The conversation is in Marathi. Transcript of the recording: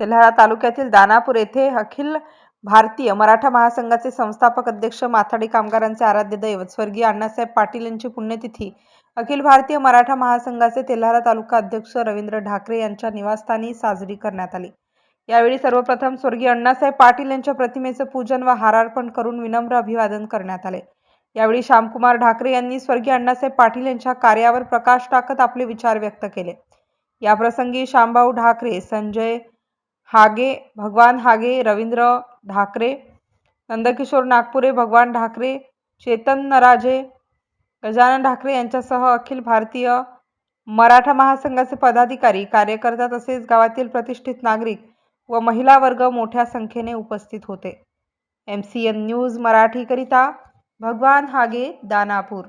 तेल्हारा तालुक्यातील दानापूर येथे अखिल भारतीय मराठा महासंघाचे संस्थापक अध्यक्ष माथाडी कामगारांचे आराध्य दैवत स्वर्गीय अण्णासाहेब पाटील यांची पुण्यतिथी. अखिल भारतीय मराठा महासंघाचे तेल्हारा तालुका अध्यक्ष रवींद्र ढाकरे यांच्या निवासस्थानी साजरी करण्यात आली. यावेळी सर्वप्रथम स्वर्गीय अण्णासाहेब पाटील यांच्या प्रतिमेचं पूजन व हारार्पण करून विनम्र अभिवादन करण्यात आले. यावेळी श्यामकुमार ढाकरे यांनी स्वर्गीय अण्णासाहेब पाटील यांच्या कार्यावर प्रकाश टाकत आपले विचार व्यक्त केले. याप्रसंगी श्यामभाऊ ढाकरे संजय हागे भगवान हागे रवींद्र ढाकरे नंदकिशोर नागपुरे भगवान ढाकरे चेतन नराजे गजानन ढाकरे यांच्यासह अखिल भारतीय मराठा महासंघाचे पदाधिकारी कार्यकर्ता तसेच गावातील प्रतिष्ठित नागरिक व महिला वर्ग मोठ्या संख्येने उपस्थित होते. एम सी एन न्यूज मराठीकरिता भगवान हागे दानापूर.